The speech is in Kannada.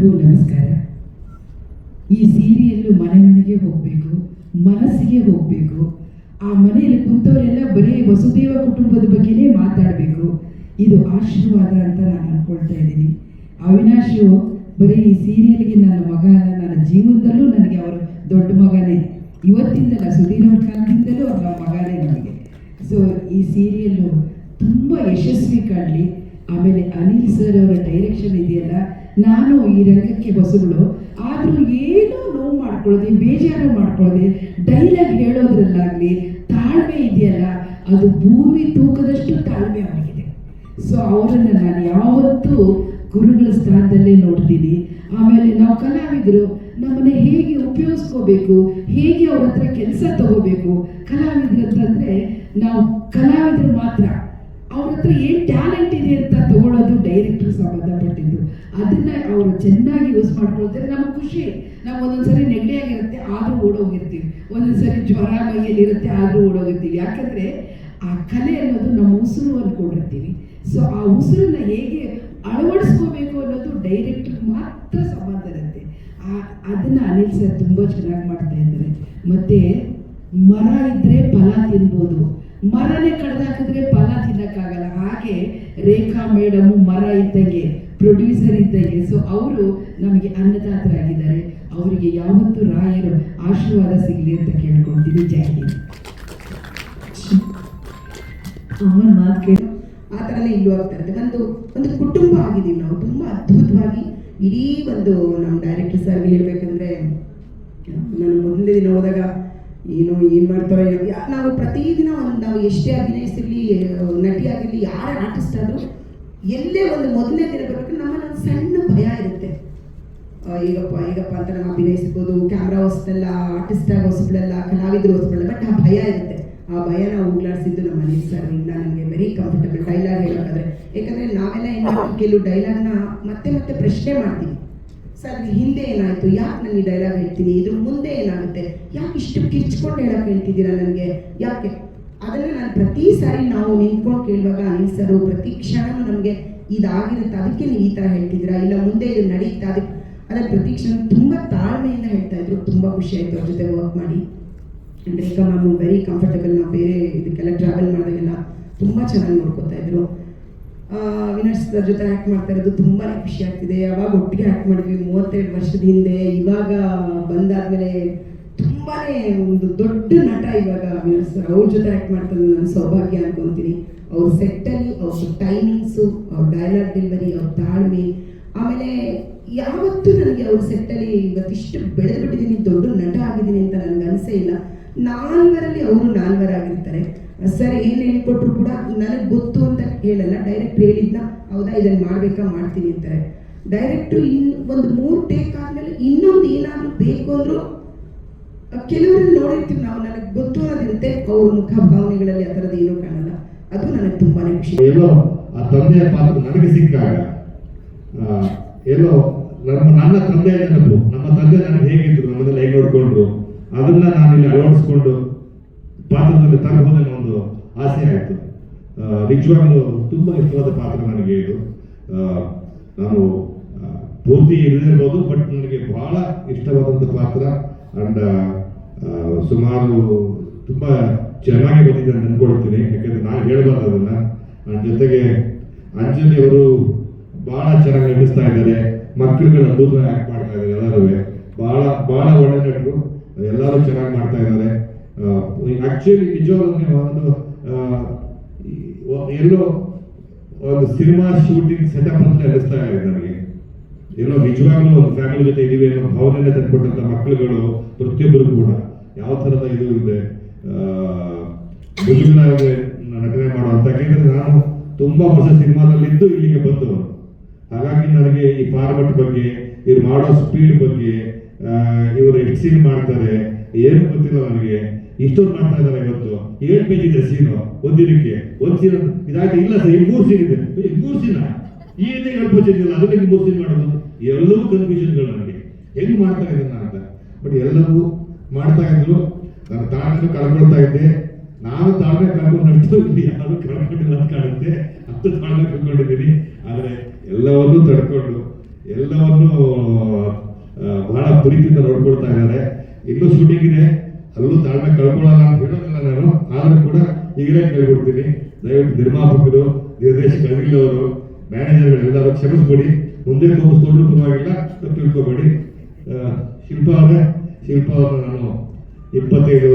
ನಮಸ್ಕಾರ. ಈ ಸೀರಿಯಲ್ಲು ಮನೆ ಮನೆಗೆ ಹೋಗಬೇಕು, ಮನಸ್ಸಿಗೆ ಹೋಗಬೇಕು. ಆ ಮನೆಯಲ್ಲಿ ಕುಂತವರೆಲ್ಲ ಬರೀ ವಸುದೇವ ಕುಟುಂಬದ ಬಗ್ಗೆನೇ ಮಾತಾಡಬೇಕು. ಇದು ಆಶೀರ್ವಾದ ಅಂತ ನಾನು ಅನ್ಕೊಳ್ತಾ ಇದ್ದೀನಿ. ಅವಿನಾಶು ಬರೀ ಈ ಸೀರಿಯಲ್ಗೆ ನನ್ನ ಮಗ ಅಲ್ಲ, ನನ್ನ ಜೀವನದಲ್ಲೂ ನನಗೆ ಅವರು ದೊಡ್ಡ ಮಗನೇ. ಇವತ್ತಿಂದಲ್ಲ ಅವ್ರ ಕಾಲದಿಂದಲೂ ಅವ್ರ ಮಗನೇ ನನಗೆ. ಸೊ ಈ ಸೀರಿಯಲ್ಲು ತುಂಬ ಯಶಸ್ವಿ ಕಾಣಲಿ. ಆಮೇಲೆ ಅನಿಲ್ ಸರ್ ಅವರ ಡೈರೆಕ್ಷನ್ ಇದೆಯಲ್ಲ ನಾನು ಈ ರಂಗಕ್ಕೆ ಹೊಸಗಳು ಆದರೂ ಏನೋ ನೋವು ಮಾಡ್ಕೊಳ್ಳೋದೆ, ಬೇಜಾರು ಮಾಡ್ಕೊಳ್ಳೋದೆ, ಡೈಲಾಗ್ ಹೇಳೋದ್ರಲ್ಲಾಗಲಿ ತಾಳ್ಮೆ ಇದೆಯಲ್ಲ, ಅದು ಭೂಮಿ ತೂಕದಷ್ಟು ತಾಳ್ಮೆ ಆಗಿದೆ ಸೊ ಅವರನ್ನು ನಾನು ಯಾವತ್ತೂ ಗುರುಗಳ ಸ್ಥಾನದಲ್ಲೇ ನೋಡ್ತೀನಿ. ಆಮೇಲೆ ನಾವು ಕಲಾವಿದರು ನಮ್ಮನ್ನು ಹೇಗೆ ಉಪಯೋಗಿಸ್ಕೋಬೇಕು, ಹೇಗೆ ಅವ್ರ ಹತ್ರ ಕೆಲಸ ತಗೋಬೇಕು ಕಲಾವಿದ್ರು ಅಂತಂದರೆ ನಾವು ಕಲಾವಿದರು ಮಾತ್ರ. ಹತ್ರ ಏನ್ ಟ್ಯಾಲೆಂಟ್ ಇದೆ ಅಂತ ತಗೊಳ್ಳೋದು ಡೈರೆಕ್ಟರ್ ಸಂಬಂಧಪಟ್ಟಿದ್ದು ಅದನ್ನ ಅವರು ಚೆನ್ನಾಗಿ ಯೂಸ್ ಮಾಡ್ಕೊಳ್ತಾರೆ. ನಮಗೆ ಖುಷಿ. ನಾವು ಒಂದೊಂದ್ಸರಿ ನೆಗಡಿ ಆಗಿರುತ್ತೆ, ಆದ್ರೂ ಓಡೋಗಿರ್ತೀವಿ. ಒಂದೊಂದ್ಸರಿ ಜ್ವರ ಮೈಯಲ್ಲಿ ಇರುತ್ತೆ ಆದರೂ ಓಡೋಗಿರ್ತೀವಿ. ಯಾಕಂದ್ರೆ ಆ ಕಲೆ ಅನ್ನೋದು ನಮ್ಮ ಉಸಿರು ಅಂದ್ಕೊಂಡಿರ್ತೀವಿ ಸೊ ಆ ಉಸಿರನ್ನ ಹೇಗೆ ಅಳವಡಿಸ್ಕೋಬೇಕು ಅನ್ನೋದು ಡೈರೆಕ್ಟರ್ ಮಾತ್ರ ಸಂಬಂಧ ಇರುತ್ತೆ. ಆ, ಅದನ್ನ ಅನಿಲ್ ಸರ್ ತುಂಬಾ ಚೆನ್ನಾಗಿ ಮಾಡ್ತಾ ಇದ್ದಾರೆ. ಮತ್ತೆ ಮರ ಇದ್ರೆ ಫಲ ತಿನ್ಬೋದು. ಮರನೇ ಕಡ್ದಾಕಿದ್ರೆ ಫಲ ತಿನ್ನಕ್ಕಾಗಲ್ಲ. ಹಾಗೆ ರೇಖಾ ಮೇಡಮು ಮರ ಇದ್ದಂಗೆ ಪ್ರೊಡ್ಯೂಸರ್ ಇದ್ದಂಗೆ ಸೊ ಅವರು ನಮಗೆ ಅನ್ನದಾತರಾಗಿದ್ದಾರೆ. ಅವರಿಗೆ ಯಾವತ್ತೂ ರಾಯರು ಆಶೀರ್ವಾದ ಸಿಗಲಿ ಅಂತ ಕೇಳ್ಕೊಳ್ತೀನಿ. ಜೈ ಹಿಂದ್. ಅಮ್ಮನ ಮಾತು ಕೇಳಿ. ಆ ಥರನೇ ಇಲ್ಲೂ ಆಗ್ತಾ ಇರುತ್ತೆ. ಒಂದು ಒಂದು ಕುಟುಂಬ ಆಗಿದ್ದೀವಿ ನಾವು ತುಂಬ ಅದ್ಭುತವಾಗಿ ಇಡೀ ಒಂದು ನಮ್ಮ ಡೈರೆಕ್ಟರ್ ಸರ್ ಹೇಳ್ಬೇಕಂದ್ರೆ ನಾನು ಮೊದಲನೇ ದಿನ ಹೋದಾಗ ಏನು ಏನು ಮಾಡ್ತಾರೆ ನಾವು ಪ್ರತಿದಿನ ಒಂದು ನಾವು ಎಷ್ಟೇ ಅಭಿನಯಿಸಿರಲಿ ನಟಿ ಆಗಿರಲಿ ಯಾರೇ ಆರ್ಟಿಸ್ಟ್ ಆದರೂ, ಎಲ್ಲೇ ಒಂದು ಮೊದಲನೇ ದಿನ ಬರಬೇಕು, ನಮ್ಮಲ್ಲಿ ಸಣ್ಣ ಭಯ ಇರುತ್ತೆ. ಈಗಪ್ಪ ಈಗಪ್ಪ ಅಂತ ನಾವು ಅಭಿನಯಿಸ್ಬೋದು ಕ್ಯಾಮ್ರಾ ಹೊಸದಲ್ಲ ಆರ್ಟಿಸ್ಟ್ ಆಗಿ ಹೊಸಬಳಲ್ಲ ಕಲಾವಿದರು ಹೊಸಬಳಲ್ಲ ಬಟ್ ಆ ಭಯ ಇರುತ್ತೆ. ಆ ಭಯ ನಾವು ಹೋಗ್ಲಾಡಿಸಿದ್ದು ನಮ್ಮ ಅನಿಲ್ ಸರ್ ಇಲ್ಲ ನನಗೆ ವೆರಿ ಕಂಫರ್ಟಬಲ್ ಡೈಲಾಗ್ ಹೇಳೋಕ್ಕಾದ್ರೆ. ಯಾಕಂದರೆ ನಾವೆಲ್ಲ ಏನು ಕೆಲವು ಡೈಲಾಗ್ನ ಮತ್ತೆ ಮತ್ತೆ ಪ್ರಶ್ನೆ ಮಾಡ್ತೀವಿ. ಸರ್ ಹಿಂದೆ ಏನಾಯ್ತು? ಯಾಕೆ ನಾನು ಈ ಡೈಲಾಗ್ ಹೇಳ್ತೀನಿ ಇದ್ರ ಮುಂದೆ ಏನಾಗುತ್ತೆ? ಯಾಕೆ ಇಷ್ಟು ಕಿರ್ಚ್ಕೊಂಡು ಹೇಳಕ್ಕೆ ಹೇಳ್ತಿದ್ದೀರಾ ನನಗೆ? ಯಾಕೆ? ಅದನ್ನು ನಾನು ಪ್ರತಿ ಸಾರಿ ನಾವು ನಿಂತ್ಕೊಂಡು ಕೇಳುವಾಗ ಅನಿಲ್ ಸರು ಪ್ರತಿ ಕ್ಷಣವೂ ನಮಗೆ ಇದಾಗಿರುತ್ತೆ. ಅದಕ್ಕೆ ನೀವು ಈ ಥರ ಹೇಳ್ತಿದ್ದೀರಾ? ಇಲ್ಲ ಮುಂದೆ ಇದು ನಡೀತಾ ಅದಕ್ಕೆ ಅದರ ಪ್ರತಿ ಕ್ಷಣ ತುಂಬ ತಾಳ್ಮೆಯಿಂದ ಹೇಳ್ತಾ ಇದ್ರು. ತುಂಬ ಖುಷಿ ಆಯಿತು ಅವ್ರ ಜೊತೆ ವರ್ಕ್ ಮಾಡಿ. ಅಂದ್ರೆ ಈಗ ಮ್ಯಾಮ್ ವೆರಿ ಕಂಫರ್ಟಬಲ್ ನಾವು ಬೇರೆ ಇದಕ್ಕೆಲ್ಲ ಟ್ರಾವೆಲ್ ಮಾಡಿದಾಗೆಲ್ಲ ತುಂಬ ಚೆನ್ನಾಗಿ ನೋಡ್ಕೋತಾ ಇದ್ರು. ಸರ್ ಜೊತೆ ಆ್ಯಕ್ಟ್ ಮಾಡ್ತಾ ಇರೋದು ತುಂಬಾ ಖುಷಿ ಆಗ್ತಿದೆ. ಯಾವಾಗ ಒಟ್ಟಿಗೆ ಆ್ಯಕ್ಟ್ ಮಾಡಿದ್ವಿ ಮೂವತ್ತೆರಡು ವರ್ಷದ ಹಿಂದೆ, ಇವಾಗ ಬಂದಾದ್ಮೇಲೆ ತುಂಬಾ ಒಂದು ದೊಡ್ಡ ನಟ ಇವಾಗ ವಿನರ್ಸ್ ಅವ್ರ ಜೊತೆ ಆ್ಯಕ್ಟ್ ಮಾಡ್ತಾ ನಾನು ಸೌಭಾಗ್ಯ ಅನ್ಕೊತೀನಿ. ಅವ್ರ ಸೆಟ್ಟಲ್ಲಿ ಅವ್ರ ಟೈಮಿಂಗ್ಸು ಅವ್ರ ಡೈಲಾಗ್ ಡೆಲಿವರಿ ಅವ್ರ ತಾಳ್ಮೆ, ಆಮೇಲೆ ಯಾವತ್ತೂ ನನಗೆ ಅವ್ರ ಸೆಟ್ಟಲ್ಲಿ ಇವತ್ತಿಷ್ಟು ಬೆಳೆದು ಬಿಟ್ಟಿದ್ದೀನಿ ದೊಡ್ಡ ನಟ ಆಗಿದ್ದೀನಿ ಅಂತ ನನಗೆ ಅನಿಸೇ ಇಲ್ಲ. ನಾಲ್ವರಲ್ಲಿ ಅವರು ನಾಲ್ವರಾಗಿರ್ತಾರೆ. ಸರ್, ಏನು ಹೇಳ್ಕೊಟ್ರು ಕೂಡ ನನಗೆ ಗೊತ್ತು ಅಂತ ಹೇಳಲ್ಲ. ಡೈರೆಕ್ಟ್ ಹೇಳಿದ್ನ, ಹೌದಾ ಇದನ್ನು ಮಾಡಬೇಕಾ, ಮಾಡ್ತೀನಿ ಅಂತಾರೆ. ಡೈರೆಕ್ಟು ಇನ್ ಒಂದು ಮೂರು ಟೇಕ್ ಆದಮೇಲೆ ಇನ್ನೊಂದು ಏನಾದರೂ ಬೇಕು ಅಂದರೂ ಕೆಲವರಲ್ಲಿ ನೋಡಿರ್ತೀವಿ ನಾವು, ನನಗೆ ಗೊತ್ತು ಅನ್ನೋದಿರುತ್ತೆ, ಅವ್ರ ಮುಖ ಭಾವನೆಗಳಲ್ಲಿ ಆ ಥರದ್ದು ಏನೂ ಕಾಣಲ್ಲ. ಅದು ನನಗೆ ತುಂಬಾ ಖುಷಿ. ಎಲ್ಲೋ ಆ ತಂದೆಯ ಪಾತ್ರ ನನಗೆ ಸಿಕ್ಕಾಗ ಎಲ್ಲೋ ನಮ್ಮ, ನನ್ನ ತಂದೆಯ ನೆನಪು ನಮ್ಮ ತಂದೆ ನನಗೆ ಹೇಗಿದ್ರು ನಮ್ಮನ್ನೆಲ್ಲ ಹೇಗೆ ನೋಡ್ಕೊಂಡ್ರು ಅದನ್ನ ನಾನು ಇಲ್ಲಿ ಅಳವಡಿಸ್ಕೊಂಡು ಪಾತ್ರದಲ್ಲಿ ತರಬಹುದೆನ್ನೋ ಒಂದು ಆಸೆ ಆಯಿತು ನಿಜವಾಗ್ಲೂ ತುಂಬ ಇಷ್ಟವಾದ ಪಾತ್ರ ನನಗೆ ಇದು. ನಾನು ಪೂರ್ತಿ ಇರದಿರ್ಬೋದು ಬಟ್ ನನಗೆ ಬಹಳ ಇಷ್ಟವಾದಂಥ ಪಾತ್ರ ಅಂಡ್ ಸುಮಾರು ತುಂಬ ಚೆನ್ನಾಗಿ ಬಂದಿದೆ ಅಂತ ಅನ್ಕೊಳ್ತೀನಿ. ಯಾಕಂದ್ರೆ ನಾನು ಹೇಳ್ಬಾರ್ದು ಅದನ್ನ ನನ್ನ ಜೊತೆಗೆ ಅಂಜಲಿ ಅವರು ಬಹಳ ಚೆನ್ನಾಗಿ ನಟಿಸ್ತಾ ಇದ್ದಾರೆ. ಮಕ್ಕಳುಗಳ ಅದ್ಭುತವಾಗಿ ಆಕ್ಟ್ ಮಾಡ್ತಾ ಇದ್ದಾರೆ ಎಲ್ಲರೂ ಬಹಳ ಬಹಳ ಒಳ್ಳೆ ನಟರು. ಎಲ್ಲರೂ ಚೆನ್ನಾಗಿ ಮಾಡ್ತಾ ಇದ್ದಾರೆ. ಆಕ್ಚುಲಿ ನಿಜವಾಗ್ಲೂ ಒಂದು ಎಲ್ಲೋ ಒಂದು ಸಿನಿಮಾ ಶೂಟಿಂಗ್ ಸೆಟಪ್ ಅಂತ ಅನಿಸ್ತಾ ಇದೆ ನನಗೆ ಎಲ್ಲೋ ನಿಜವಾಗ್ಲೂ ಒಂದು ಫ್ಯಾಮಿಲಿ ಜೊತೆ ಇದೀವಿ ಅನ್ನೋ ಭಾವನೆ ತಂದ್ಕೊಟ್ಟಂತ ಮಕ್ಕಳುಗಳು ಪ್ರತಿಯೊಬ್ಬರು ಕೂಡ. ಯಾವ ತರದ ಇದು ಇದೆ? ನಟನೆ ಮಾಡುವಂತ ಯಾಕೆಂದ್ರೆ ನಾನು ತುಂಬಾ ವರ್ಷ ಸಿನಿಮಾದಲ್ಲಿದ್ದು ಇಲ್ಲಿಗೆ ಬಂದವರು ಹಾಗಾಗಿ ನನಗೆ ಈ ಫಾರ್ಮೆಟ್ ಬಗ್ಗೆ, ಇವ್ರು ಮಾಡೋ ಸ್ಪೀಡ್ ಬಗ್ಗೆ ಇವರು ಎಕ್ಸೀನ್ ಮಾಡ್ತಾರೆ, ಏನು ಗೊತ್ತಿಲ್ಲ ನನಗೆ. ಇಷ್ಟೊಂದು ಮಾಡ್ತಾ ಇದ್ದಾರೆ ಇವತ್ತು. ಏಳು ಪೇಜ್ ಇದೆ ಸೀನು ಒಂದಿನಕ್ಕೆ ಒಂದ್ ಸೀನ್ ಇದಾಯ್ತು? ಇಲ್ಲ ಸರ್, ಈ ಸೀನ್ ಇದೆ. ಈ ಮೂರು ಸೀನ ರೀತಿ ಹೇಳ್ಬೋದಿಲ್ಲ ಅದಕ್ಕೆ ಮೂರು ಸೀನ್ ಮಾಡೋದು? ಎಲ್ಲವೂ ಕನ್ಫ್ಯೂಷನ್ಗಳು ನನಗೆ. ಹೆಂಗ್ ಮಾಡ್ತಾ ಇದ್ದೀನಿ ಅಂತ. ಬಟ್ ಎಲ್ಲವೂ ಮಾಡ್ತಾ ಇದ್ರು. ನನ್ನ ತಾಳ್ಮೆ ಕಳ್ಕೊಳ್ತಾ ಇದ್ದೆ. ನಾನು ತಾಳ್ಮೆ ಕಳ್ಕೊಂಡಷ್ಟು ಇಲ್ಲಿ ಯಾರು ಕಳ್ಕೊಂಡಿಲ್ಲ ಅಂತ ಕಾಣುತ್ತೆ. ಅಷ್ಟು ತಾಳ್ಮೆ ಕಳ್ಕೊಂಡಿದ್ದೀನಿ. ಆದರೆ ಎಲ್ಲವನ್ನೂ ತಡ್ಕೊಂಡು, ಎಲ್ಲವನ್ನು ಬಹಳ ಪ್ರೀತಿಯಿಂದ ನೋಡ್ಕೊಳ್ತಾ ಇದ್ದಾರೆ. ಇನ್ನೂ ಶೂಟಿಂಗ್ ಇದೆ. ಅಲ್ಲೂ ತಾಳ್ಮೆ ಕಳ್ಕೊಳ್ಳಲ್ಲ ಅಂತ ಹೇಳೋದಿಲ್ಲ ನಾನು. ಆದರೂ ಕೂಡ ಈಗಲೇ ಕೇಳ್ಕೊಡ್ತೀನಿ. ದಯವಿಟ್ಟು ನಿರ್ಮಾಪಕರು ನಿರ್ದೇಶಕ ಅನಿಲ್ ಅವರು ಮ್ಯಾನೇಜರ್ಗಳು ಎಲ್ಲರೂ ಕ್ಷಮಿಸ್ಬಿಡಿ. ಮುಂದೆ ಕೋಪಿಸ್ಕೊಂಡ್ರು ಪರವಾಗಿಲ್ಲ, ತಪ್ಪು ತಿಳ್ಕೊಬೇಡಿ. ಶಿಲ್ಪ ಅವರೇ, ಶಿಲ್ಪ ಅವರ ನಾನು ಇಪ್ಪತ್ತೈದು